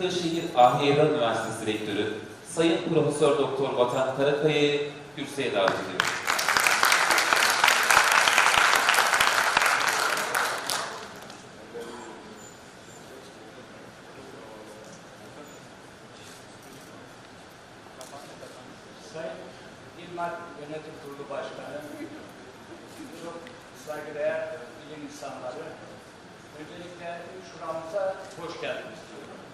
Kırşehir Ahiyeba Üniversitesi Rektörü Sayın Profesör Doktor Vatan Karakaya'yı kürsüye davet ediyorum. Sayın İlmak çok saygıdeğer bilim insanları, öncelikle şuramıza hoş geldiniz diyorum.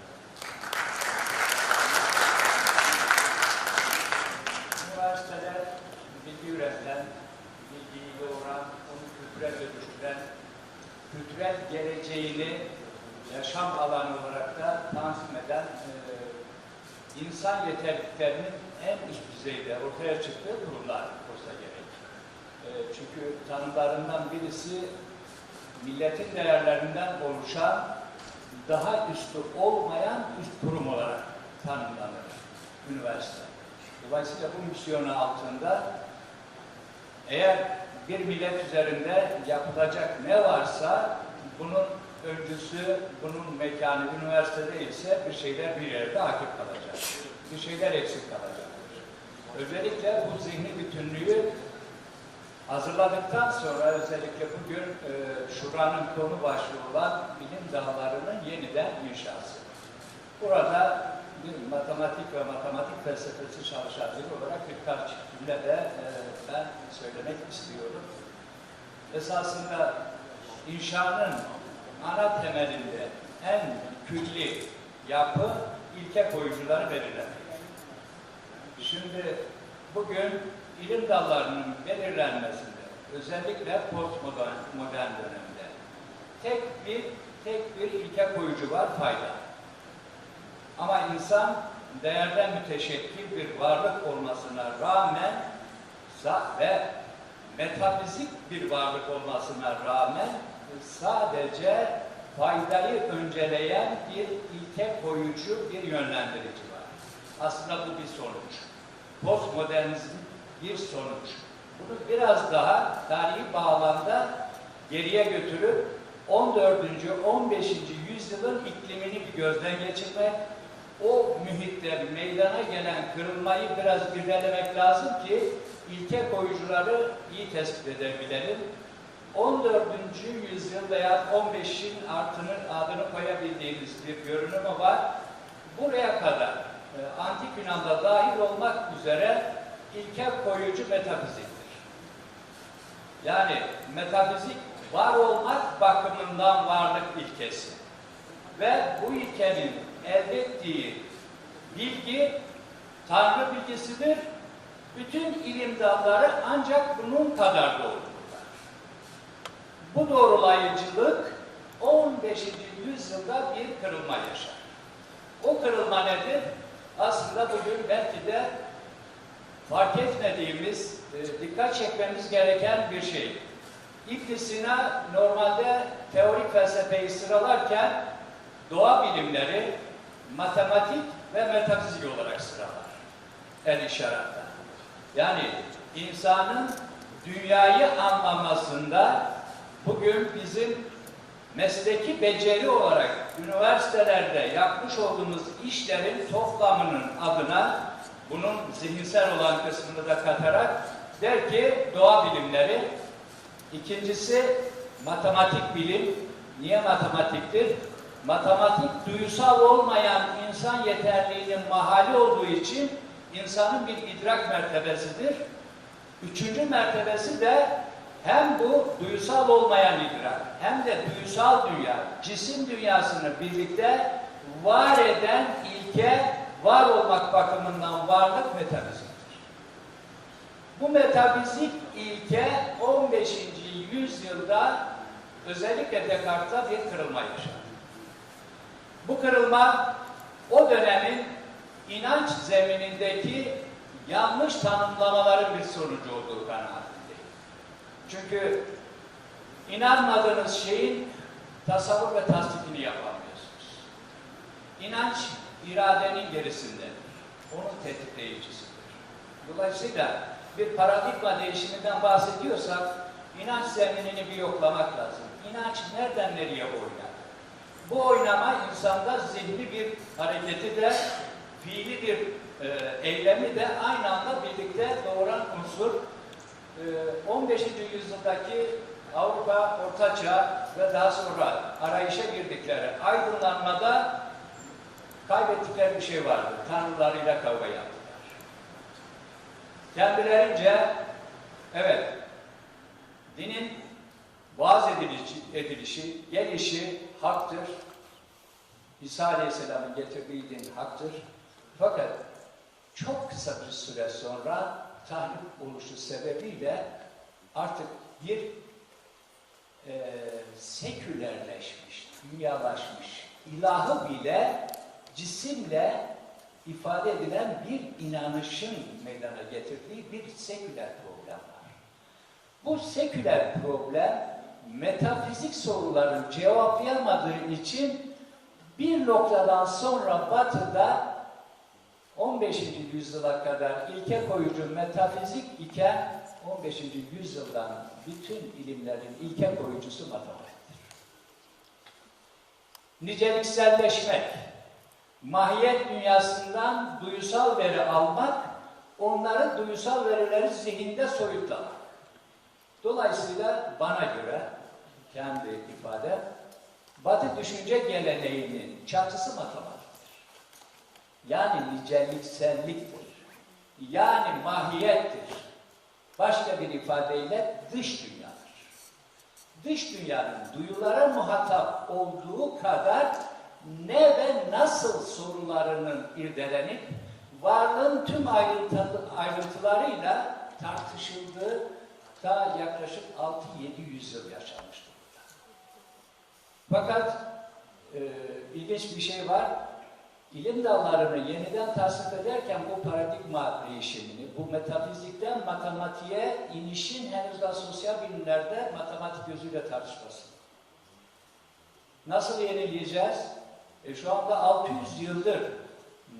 İnsan yeterliliklerinin en üst düzeyde ortaya çıktığı kurumlar olsa gerek. E, çünkü tanımlarından birisi milletin değerlerinden oluşan daha üstü olmayan üst kurum olarak tanımlanır üniversite. Dolayısıyla bu misyonu altında eğer bir millet üzerinde yapılacak ne varsa bunun öncüsü, bunun mekanı üniversitede ise bir şeyler bir yerde akip kalacak. Bir şeyler eksik kalacaktır. Özellikle bu zihni bütünlüğü hazırladıktan sonra özellikle bugün e, şuranın konu başlığı olan bilim dallarının yeniden inşası. Burada bir matematik ve matematik felsefesi çalışan biri olarak birkaç cümle de e, ben söylemek istiyorum. Esasında inşanın ana temelinde en külli yapı ilke koyucuları belirlenir. Şimdi bugün ilim dallarının belirlenmesinde özellikle postmodern modern dönemde tek bir tek bir ilke koyucu var fayda. Ama insan değerden müteşekkil bir varlık olmasına rağmen ve metafizik bir varlık olmasına rağmen sadece faydayı önceleyen bir ilke koyucu bir yönlendirici var. Aslında bu bir sonuç. Postmodernizm bir sonuç. Bunu biraz daha tarihi bağlamda geriye götürüp 14. 15. yüzyılın iklimini bir gözden geçirmek, o mühitte meydana gelen kırılmayı biraz irdelemek lazım ki ilke koyucuları iyi tespit edebilelim. 14. yüzyıl veya 15'in artının adını koyabildiğimiz bir görünümü var. Buraya kadar e, antik Yunan'da dahil olmak üzere ilke koyucu metafiziktir. Yani metafizik var olmak bakımından varlık ilkesi. Ve bu ilkenin elde ettiği bilgi Tanrı bilgisidir. Bütün ilim dalları ancak bunun kadar doğrudurlar. Bu doğrulayıcılık 15. yüzyılda bir kırılma yaşar. O kırılma nedir? Aslında bugün belki de fark etmediğimiz, e, dikkat çekmemiz gereken bir şey. İbn Sina normalde teorik felsefeyi sıralarken doğa bilimleri, matematik ve metafizik olarak sıralar. El işaretle. Yani insanın dünyayı anlamasında bugün bizim mesleki beceri olarak üniversitelerde yapmış olduğumuz işlerin toplamının adına bunun zihinsel olan kısmını da katarak der ki doğa bilimleri, ikincisi matematik bilim. Niye matematiktir? Matematik duyusal olmayan insan yeterliğinin mahali olduğu için insanın bir idrak mertebesidir. Üçüncü mertebesi de hem bu duyusal olmayan idrak hem de duyusal dünya, cisim dünyasını birlikte var eden ilke, var olmak bakımından varlık metafiziktir. Bu metafizik ilke 15. yüzyılda özellikle Descartes'ta bir kırılma yaşadı. Bu kırılma o dönemin inanç zeminindeki yanlış tanımlamaların bir sonucu olduğu kanaatindeyim. Çünkü inanmadığınız şeyin tasavvur ve tasdikini yapamıyorsunuz. İnanç iradenin gerisindedir. Onun tetikleyicisidir. Dolayısıyla bir paradigma değişiminden bahsediyorsak inanç zeminini bir yoklamak lazım. İnanç nereden nereye oynar? Bu oynama insanda zihni bir hareketi de, fiili bir e, eylemi de aynı anda birlikte doğuran unsur. E, 15. yüzyıldaki Avrupa Orta Çağ ve daha sonra arayışa girdikleri aydınlanmada kaybettikleri bir şey vardı. Tanrılarıyla kavga yaptılar. Kendilerince evet dinin vaaz edilişi, edilişi, gelişi haktır. İsa Aleyhisselam'ın getirdiği din haktır. Fakat çok kısa bir süre sonra tahrip oluşu sebebiyle artık bir e, sekülerleşmiş, dünyalaşmış, ilahı bile cisimle ifade edilen bir inanışın meydana getirdiği bir seküler problem var. Bu seküler problem metafizik soruların cevaplayamadığı için bir noktadan sonra batıda 15. yüzyıla kadar ilke koyucu metafizik iken 15. yüzyıldan bütün ilimlerin ilke koyucusu matematiktir. Nicelikselleşmek, mahiyet dünyasından duyusal veri almak, onları duyusal verileri zihinde soyutlamak. Dolayısıyla bana göre kendi ifade Batı düşünce geleneğinin çatısı matematiktir. Yani nicelikselliktir. Yani mahiyettir. Başka bir ifadeyle dış dünyadır. Dış dünyanın duyulara muhatap olduğu kadar ne ve nasıl sorularının irdelenip varlığın tüm ayrıntı, ayrıntılarıyla tartışıldığı ta yaklaşık 6-700 yıl yaşanmıştır. Fakat e, ilginç bir şey var. İlim dallarını yeniden tasnif ederken bu paradigma değişimini, bu metafizikten matematiğe inişin henüz daha sosyal bilimlerde matematik gözüyle tartışması. Nasıl yenileyeceğiz? E, şu anda 600 yıldır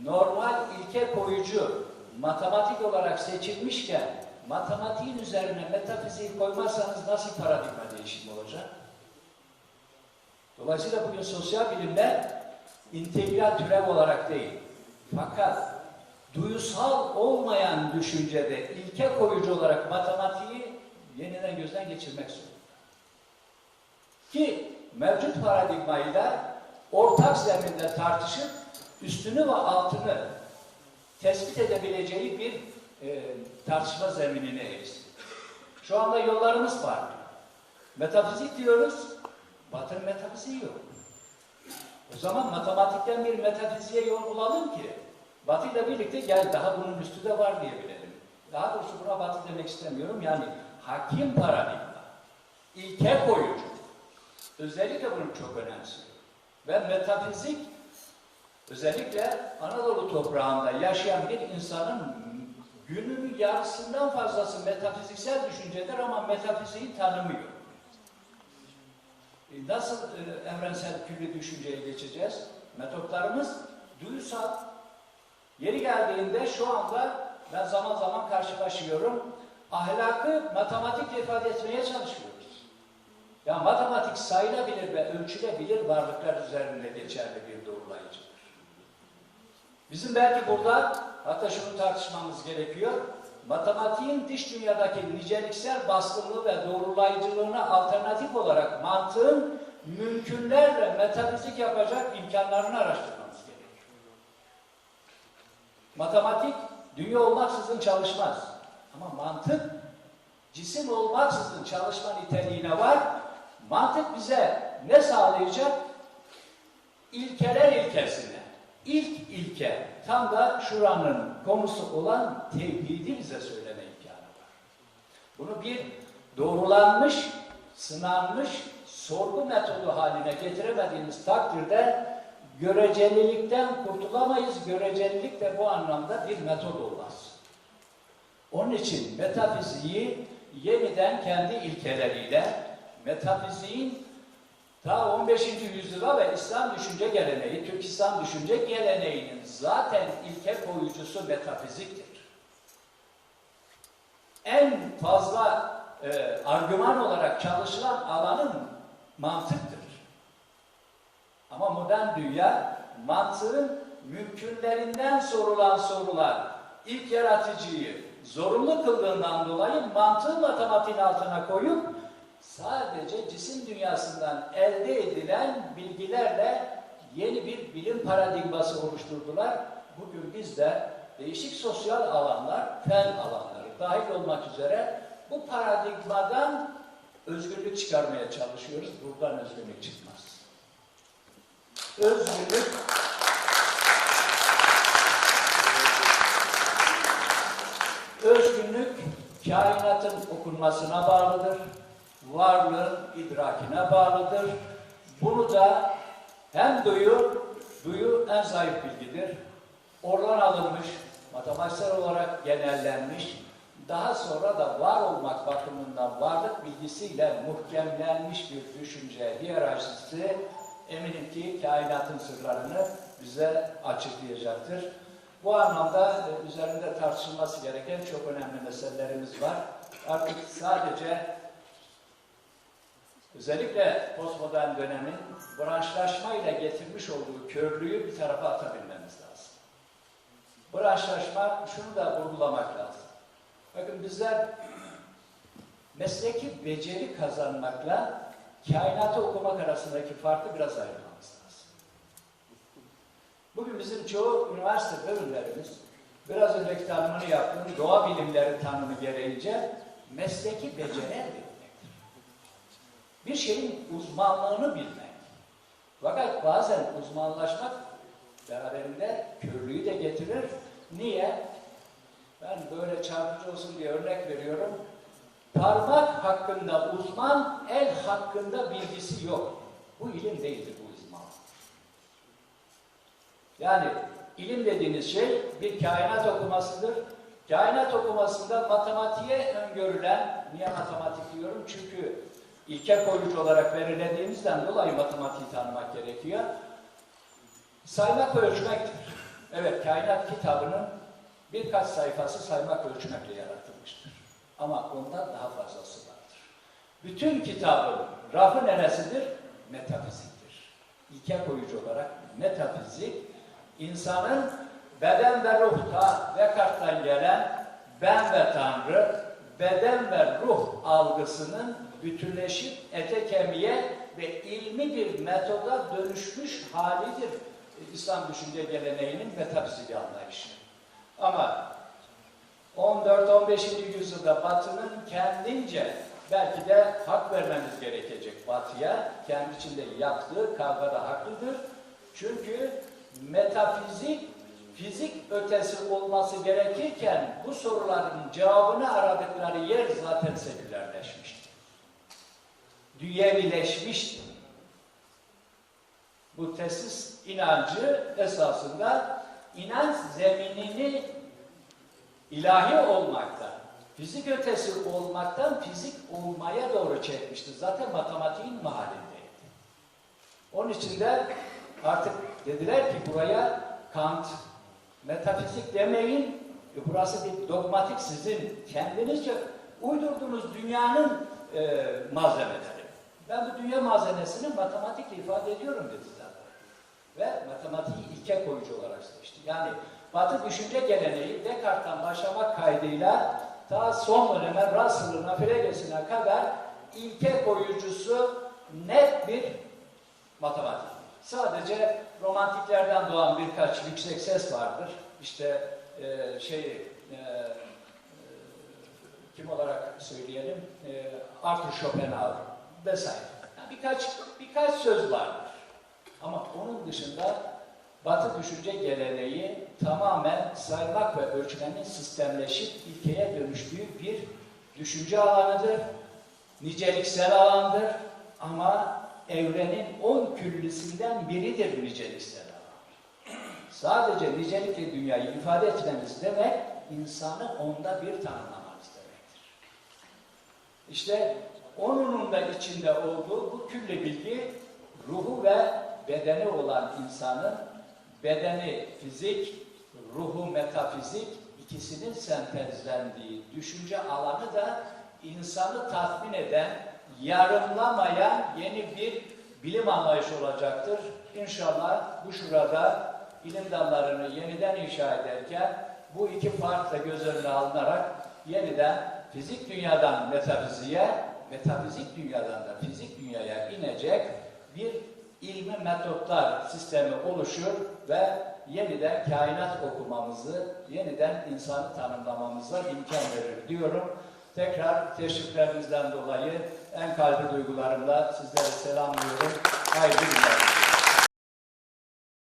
normal ilke koyucu matematik olarak seçilmişken matematiğin üzerine metafiziği koymazsanız nasıl paradigma değişimi olacak? Dolayısıyla bugün sosyal bilimler integral türev olarak değil. Fakat duyusal olmayan düşüncede ilke koyucu olarak matematiği yeniden gözden geçirmek zorunda. Ki mevcut paradigmayla ortak zeminde tartışıp üstünü ve altını tespit edebileceği bir e, tartışma zeminine erişti. Şu anda yollarımız farklı. Metafizik diyoruz, Batı metafiziği yok. O zaman matematikten bir metafiziğe yol bulalım ki Batı ile birlikte gel daha bunun üstü de var diyebilelim. Daha doğrusu buna Batı demek istemiyorum. Yani hakim paradigma, ilke koyucu. Özellikle bunu çok önemsiyor. Ve metafizik özellikle Anadolu toprağında yaşayan bir insanın gününün yarısından fazlası metafiziksel düşüncedir ama metafiziği tanımıyor. E, Nasıl e, evrensel külli düşünceye geçeceğiz? Metotlarımız duyusal. Yeri geldiğinde şu anda ben zaman zaman karşılaşıyorum. Ahlakı matematikle ifade etmeye çalışıyoruz. Ya matematik sayılabilir ve ölçülebilir varlıklar üzerinde geçerli bir doğrulayıcıdır. Bizim belki burada hatta şunu tartışmamız gerekiyor. Matematiğin dış dünyadaki niceliksel baskınlığı ve doğrulayıcılığına alternatif olarak mantığın mümkünlerle metafizik yapacak imkanlarını araştırmamız gerekiyor. Matematik dünya olmaksızın çalışmaz. Ama mantık cisim olmaksızın çalışma niteliğine var. Mantık bize ne sağlayacak? İlkeler ilkesine. İlk ilke tam da şuranın konusu olan tevhidi bize söyleme imkanı var. Bunu bir doğrulanmış, sınanmış sorgu metodu haline getiremediğimiz takdirde görecelilikten kurtulamayız. Görecelilik de bu anlamda bir metod olmaz. Onun için metafiziği yeniden kendi ilkeleriyle metafiziğin ta 15. yüzyıla ve İslam düşünce geleneği, Türk İslam düşünce geleneğinin zaten ilke koyucusu metafiziktir. En fazla e, argüman olarak çalışılan alanın mantıktır. Ama modern dünya mantığın mümkünlerinden sorulan sorular ilk yaratıcıyı zorunlu kıldığından dolayı mantığı matematiğin altına koyup sadece cisim dünyasından elde edilen bilgilerle yeni bir bilim paradigması oluşturdular. Bugün biz de değişik sosyal alanlar, fen alanları dahil olmak üzere bu paradigmadan özgürlük çıkarmaya çalışıyoruz. Buradan özgürlük çıkmaz. Özgürlük Özgünlük kainatın okunmasına bağlıdır. Varlığın idrakine bağlıdır. Bunu da hem duyu, duyu en zayıf bilgidir. Oradan alınmış, matematiksel olarak genellenmiş, daha sonra da var olmak bakımından varlık bilgisiyle muhkemlenmiş bir düşünce hiyerarşisi eminim ki kainatın sırlarını bize açıklayacaktır. Bu anlamda e, üzerinde tartışılması gereken çok önemli meselelerimiz var. Artık sadece özellikle postmodern dönemin branşlaşmayla getirmiş olduğu körlüğü bir tarafa atabilmemiz lazım. Branşlaşma, şunu da vurgulamak lazım. Bakın bizler mesleki beceri kazanmakla kainatı okumak arasındaki farkı biraz ayırmamız lazım. Bugün bizim çoğu üniversite bölümlerimiz biraz önceki tanımını yaptığım doğa bilimleri tanımı gereğince mesleki beceri. Bir şeyin uzmanlığını bilmek. Fakat bazen uzmanlaşmak beraberinde körlüğü de getirir. Niye? Ben böyle çarpıcı olsun diye örnek veriyorum. Parmak hakkında uzman, el hakkında bilgisi yok. Bu ilim değildir bu uzmanlık. Yani ilim dediğiniz şey bir kainat okumasıdır. Kainat okumasında matematiğe öngörülen, niye matematik diyorum? Çünkü ilke koyucu olarak belirlediğimizden dolayı matematiği tanımak gerekiyor. Saymak ve ölçmektir. Evet, kainat kitabının birkaç sayfası saymak ölçmekle yaratılmıştır. Ama ondan daha fazlası vardır. Bütün kitabın rafı neresidir? Metafiziktir. İlke koyucu olarak metafizik, insanın beden ve ruhta Descartes'ten gelen ben ve Tanrı, beden ve ruh algısının bütünleşip ete kemiğe ve ilmi bir metoda dönüşmüş halidir. İslam düşünce geleneğinin metafizik anlayışı. Ama 14-15. yüzyılda Batı'nın kendince belki de hak vermemiz gerekecek Batı'ya. Kendi içinde yaptığı kavgada haklıdır. Çünkü metafizik, fizik ötesi olması gerekirken bu soruların cevabını aradıkları yer zaten sekülerleşmişti. Dünyevileşmişti. Bu tesis inancı esasında inanç zeminini ilahi olmaktan, fizik ötesi olmaktan fizik olmaya doğru çekmişti. Zaten matematiğin mahallindeydi. Onun için de artık dediler ki buraya Kant, metafizik demeyin, e burası bir dogmatik sizin kendinizce uydurduğunuz dünyanın e, malzemeleri. Ben bu dünya malzemesini matematikle ifade ediyorum dedi zaten. Ve matematiği ilke koyucu olarak seçti. Yani Batı düşünce geleneği Descartes'ten başlamak kaydıyla ta son döneme Russell'ın Afiregesine kadar ilke koyucusu net bir matematik. Sadece romantiklerden doğan birkaç yüksek ses vardır. İşte e, şey e, e, kim olarak söyleyelim? E, Arthur Schopenhauer vesaire. Yani birkaç birkaç söz vardır. Ama onun dışında Batı düşünce geleneği tamamen saymak ve ölçmenin sistemleşip ilkeye dönüştüğü bir düşünce alanıdır. Niceliksel alandır ama evrenin on küllüsünden biridir niceliksel alan. Sadece nicelikle dünyayı ifade etmemiz demek, insanı onda bir tanımlamamız demektir. İşte onun da içinde olduğu bu külli bilgi, ruhu ve bedeni olan insanın bedeni fizik, ruhu metafizik ikisinin sentezlendiği düşünce alanı da insanı tatmin eden, yarımlamayan yeni bir bilim anlayışı olacaktır. İnşallah bu şurada ilim dallarını yeniden inşa ederken bu iki fark da göz önüne alınarak yeniden fizik dünyadan metafiziğe, metafizik dünyadan da fizik dünyaya inecek bir ilmi metotlar sistemi oluşur ve yeniden kainat okumamızı, yeniden insanı tanımlamamıza imkan verir diyorum. Tekrar teşriflerinizden dolayı en kalbi duygularımla sizlere selamlıyorum. Hayırlı günler.